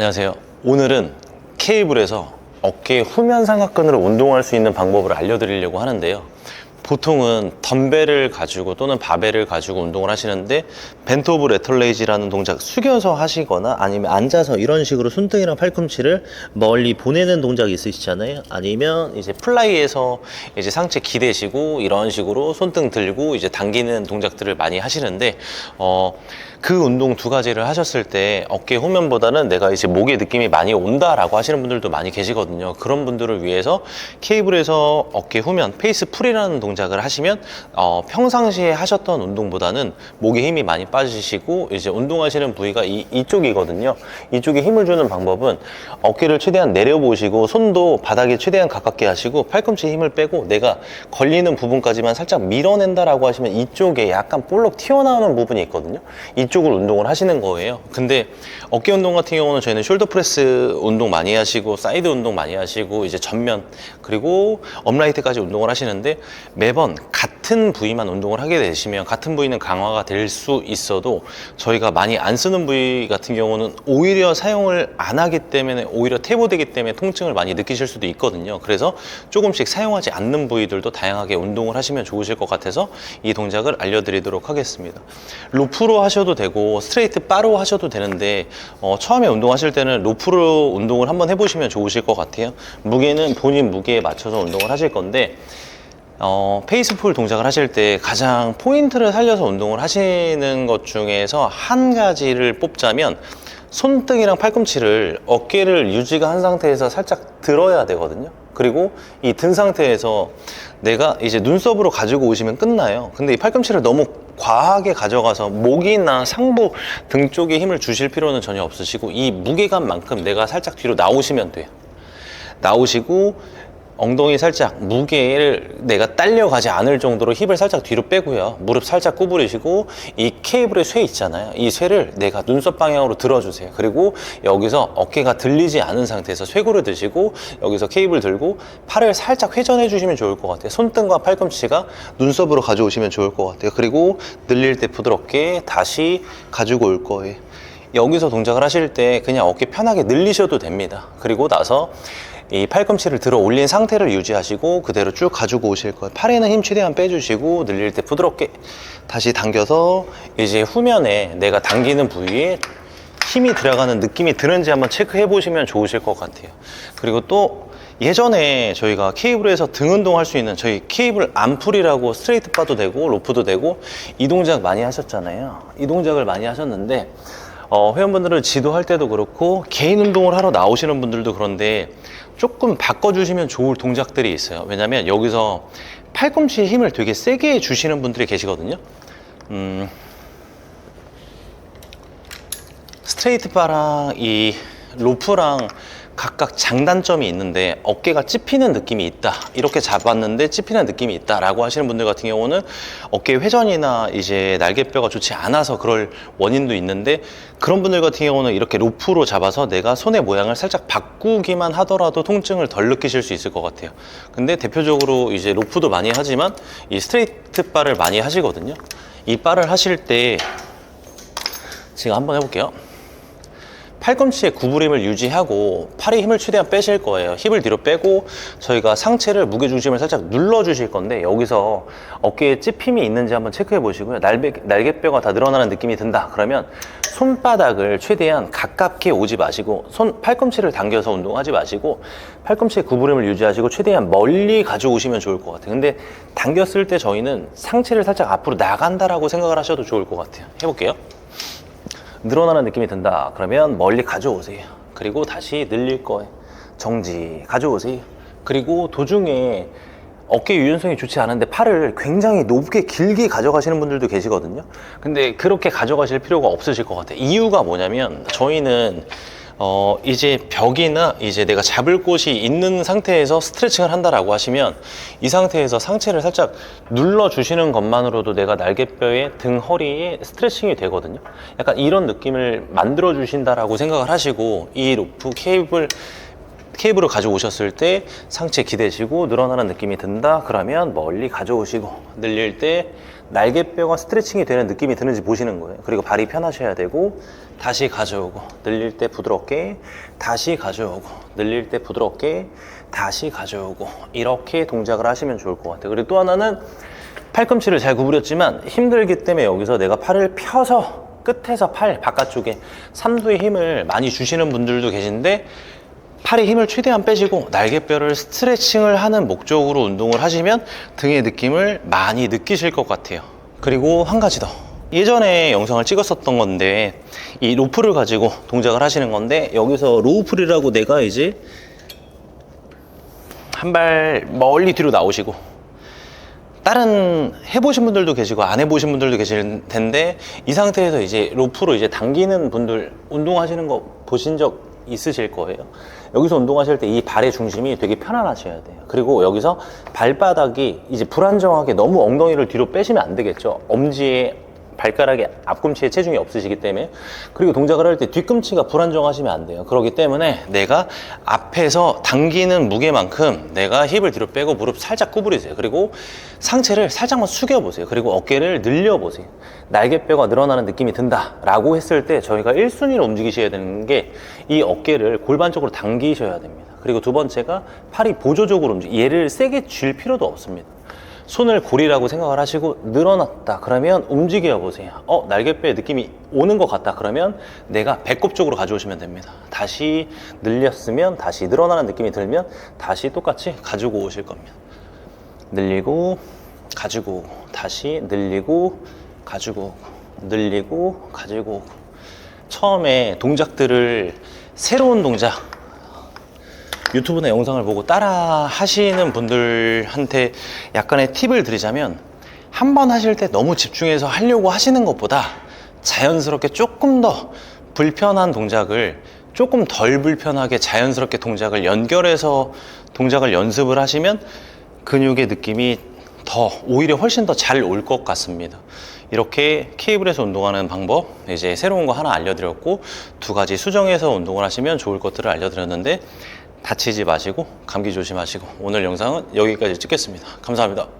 안녕하세요. 오늘은 케이블에서 어깨 후면 삼각근으로 운동할 수 있는 방법을 알려드리려고 하는데요. 보통은 덤벨을 가지고 또는 바벨을 가지고 운동을 하시는데 벤트 오브 레털레이지라는 동작 숙여서 하시거나 아니면 앉아서 이런 식으로 손등이랑 팔꿈치를 멀리 보내는 동작이 있으시잖아요. 아니면 이제 플라이에서 이제 상체 기대시고 이런 식으로 손등 들고 이제 당기는 동작들을 많이 하시는데 어, 그 운동 두 가지를 하셨을 때 어깨 후면보다는 내가 이제 목에 느낌이 많이 온다라고 하시는 분들도 많이 계시거든요. 그런 분들을 위해서 케이블에서 어깨 후면 페이스 풀이라는 동작 을 하시면 어, 평상시에 하셨던 운동보다는 목에 힘이 많이 빠지시고 이제 운동하시는 부위가 이, 이쪽이거든요. 이쪽에 힘을 주는 방법은 어깨를 최대한 내려보시고 손도 바닥에 최대한 가깝게 하시고 팔꿈치에 힘을 빼고 내가 걸리는 부분까지만 살짝 밀어낸다라고 하시면 이쪽에 약간 볼록 튀어나오는 부분이 있거든요. 이쪽을 운동을 하시는 거예요. 근데 어깨 운동 같은 경우는 저희는 숄더 프레스 운동 많이 하시고 사이드 운동 많이 하시고 이제 전면 그리고 업라이트까지 운동을 하시는데 매번 같은 부위만 운동을 하게 되시면 같은 부위는 강화가 될 수 있어도 저희가 많이 안 쓰는 부위 같은 경우는 오히려 사용을 안 하기 때문에 오히려 퇴보되기 때문에 통증을 많이 느끼실 수도 있거든요. 그래서 조금씩 사용하지 않는 부위들도 다양하게 운동을 하시면 좋으실 것 같아서 이 동작을 알려드리도록 하겠습니다. 로프로 하셔도 되고 스트레이트 바로 하셔도 되는데 어, 처음에 운동하실 때는 로프로 운동을 한번 해보시면 좋으실 것 같아요. 무게는 본인 무게에 맞춰서 운동을 하실 건데 어, 페이스풀 동작을 하실 때 가장 포인트를 살려서 운동을 하시는 것 중에서 한 가지를 뽑자면 손등이랑 팔꿈치를 어깨를 유지가 한 상태에서 살짝 들어야 되거든요. 그리고 이 든 상태에서 내가 이제 눈썹으로 가지고 오시면 끝나요. 근데 이 팔꿈치를 너무 과하게 가져가서 목이나 상부 등 쪽에 힘을 주실 필요는 전혀 없으시고 이 무게감만큼 내가 살짝 뒤로 나오시면 돼요. 나오시고 엉덩이 살짝 무게를 내가 딸려가지 않을 정도로 힙을 살짝 뒤로 빼고요. 무릎 살짝 구부리시고 이 케이블의 쇠 있잖아요. 이 쇠를 내가 눈썹 방향으로 들어주세요. 그리고 여기서 어깨가 들리지 않은 상태에서 쇄골을 드시고 여기서 케이블 들고 팔을 살짝 회전해 주시면 좋을 것 같아요. 손등과 팔꿈치가 눈썹으로 가져오시면 좋을 것 같아요. 그리고 늘릴 때 부드럽게 다시 가지고 올 거예요. 여기서 동작을 하실 때 그냥 어깨 편하게 늘리셔도 됩니다. 그리고 나서 이 팔꿈치를 들어 올린 상태를 유지하시고 그대로 쭉 가지고 오실 거예요. 팔에는 힘 최대한 빼주시고 늘릴 때 부드럽게 다시 당겨서 이제 후면에 내가 당기는 부위에 힘이 들어가는 느낌이 드는지 한번 체크해 보시면 좋으실 것 같아요. 그리고 또 예전에 저희가 케이블에서 등 운동할 수 있는 저희 케이블 암풀이라고 스트레이트 바도 되고 로프도 되고 이 동작 많이 하셨잖아요. 이 동작을 많이 하셨는데 어, 회원분들은 지도할 때도 그렇고 개인 운동을 하러 나오시는 분들도 그런데 조금 바꿔주시면 좋을 동작들이 있어요. 왜냐면 여기서 팔꿈치에 힘을 되게 세게 주시는 분들이 계시거든요. 음, 스트레이트 바랑 이 로프랑 각각 장단점이 있는데 어깨가 찝히는 느낌이 있다. 이렇게 잡았는데 찝히는 느낌이 있다 라고 하시는 분들 같은 경우는 어깨 회전이나 이제 날개뼈가 좋지 않아서 그럴 원인도 있는데 그런 분들 같은 경우는 이렇게 로프로 잡아서 내가 손의 모양을 살짝 바꾸기만 하더라도 통증을 덜 느끼실 수 있을 것 같아요. 근데 대표적으로 이제 로프도 많이 하지만 이 스트레이트 바를 많이 하시거든요. 이 바를 하실 때 지금 한번 해볼게요 팔꿈치의 구부림을 유지하고 팔에 힘을 최대한 빼실 거예요. 힙을 뒤로 빼고 저희가 상체를 무게중심을 살짝 눌러 주실 건데 여기서 어깨에 찝힘이 있는지 한번 체크해 보시고요. 날개, 날개뼈가 다 늘어나는 느낌이 든다. 그러면 손바닥을 최대한 가깝게 오지 마시고 손 팔꿈치를 당겨서 운동하지 마시고 팔꿈치의 구부림을 유지하시고 최대한 멀리 가져오시면 좋을 것 같아요. 근데 당겼을 때 저희는 상체를 살짝 앞으로 나간다라고 생각을 하셔도 좋을 것 같아요. 해볼게요. 늘어나는 느낌이 든다. 그러면 멀리 가져오세요. 그리고 다시 늘릴 거예요. 정지 가져오세요. 그리고 도중에 어깨 유연성이 좋지 않은데 팔을 굉장히 높게 길게 가져가시는 분들도 계시거든요. 근데 그렇게 가져가실 필요가 없으실 것 같아요. 이유가 뭐냐면 저희는 어, 이제 벽이나 이제 내가 잡을 곳이 있는 상태에서 스트레칭을 한다라고 하시면 이 상태에서 상체를 살짝 눌러주시는 것만으로도 내가 날개뼈에 등, 허리에 스트레칭이 되거든요. 약간 이런 느낌을 만들어주신다라고 생각을 하시고 이 로프 케이블 케이블을 가져오셨을 때 상체 기대시고 늘어나는 느낌이 든다 그러면 멀리 가져오시고 늘릴 때 날개뼈가 스트레칭이 되는 느낌이 드는지 보시는 거예요. 그리고 발이 편하셔야 되고 다시 가져오고 늘릴 때 부드럽게 다시 가져오고 늘릴 때 부드럽게 다시 가져오고 이렇게 동작을 하시면 좋을 것 같아요. 그리고 또 하나는 팔꿈치를 잘 구부렸지만 힘들기 때문에 여기서 내가 팔을 펴서 끝에서 팔 바깥쪽에 삼두에 힘을 많이 주시는 분들도 계신데 팔에 힘을 최대한 빼시고 날개뼈를 스트레칭을 하는 목적으로 운동을 하시면 등의 느낌을 많이 느끼실 것 같아요. 그리고 한 가지 더. 예전에 영상을 찍었었던 건데 이 로프를 가지고 동작을 하시는 건데 여기서 로우풀이라고 내가 이제 한 발 멀리 뒤로 나오시고 다른 해보신 분들도 계시고 안 해보신 분들도 계실 텐데 이 상태에서 이제 로프로 이제 당기는 분들 운동하시는 거 보신 적 있으실 거예요. 여기서 운동하실 때 이 발의 중심이 되게 편안하셔야 돼요. 그리고 여기서 발바닥이 이제 불안정하게 너무 엉덩이를 뒤로 빼시면 안 되겠죠. 엄지에 발가락에 앞꿈치에 체중이 없으시기 때문에 그리고 동작을 할 때 뒤꿈치가 불안정하시면 안 돼요. 그렇기 때문에 내가 앞에서 당기는 무게만큼 내가 힙을 뒤로 빼고 무릎 살짝 구부리세요. 그리고 상체를 살짝만 숙여보세요. 그리고 어깨를 늘려보세요. 날개뼈가 늘어나는 느낌이 든다라고 했을 때 저희가 1순위로 움직이셔야 되는 게 이 어깨를 골반 쪽으로 당기셔야 됩니다. 그리고 두 번째가 팔이 보조적으로 움직여 얘를 세게 쥘 필요도 없습니다. 손을 고리라고 생각을 하시고 늘어났다. 그러면 움직여 보세요. 어 날개뼈에 느낌이 오는 것 같다. 그러면 내가 배꼽 쪽으로 가져오시면 됩니다. 다시 늘렸으면 다시 늘어나는 느낌이 들면 다시 똑같이 가지고 오실 겁니다. 늘리고 가지고 다시 늘리고 가지고 늘리고 가지고. 처음에 동작들을 새로운 동작 유튜브나 영상을 보고 따라 하시는 분들한테 약간의 팁을 드리자면 한 번 하실 때 너무 집중해서 하려고 하시는 것보다 자연스럽게 조금 더 불편한 동작을 조금 덜 불편하게 자연스럽게 동작을 연결해서 동작을 연습을 하시면 근육의 느낌이 더 오히려 훨씬 더 잘 올 것 같습니다. 이렇게 케이블에서 운동하는 방법 이제 새로운 거 하나 알려드렸고 두 가지 수정해서 운동을 하시면 좋을 것들을 알려드렸는데 다치지 마시고 감기 조심하시고 오늘 영상은 여기까지 찍겠습니다. 감사합니다.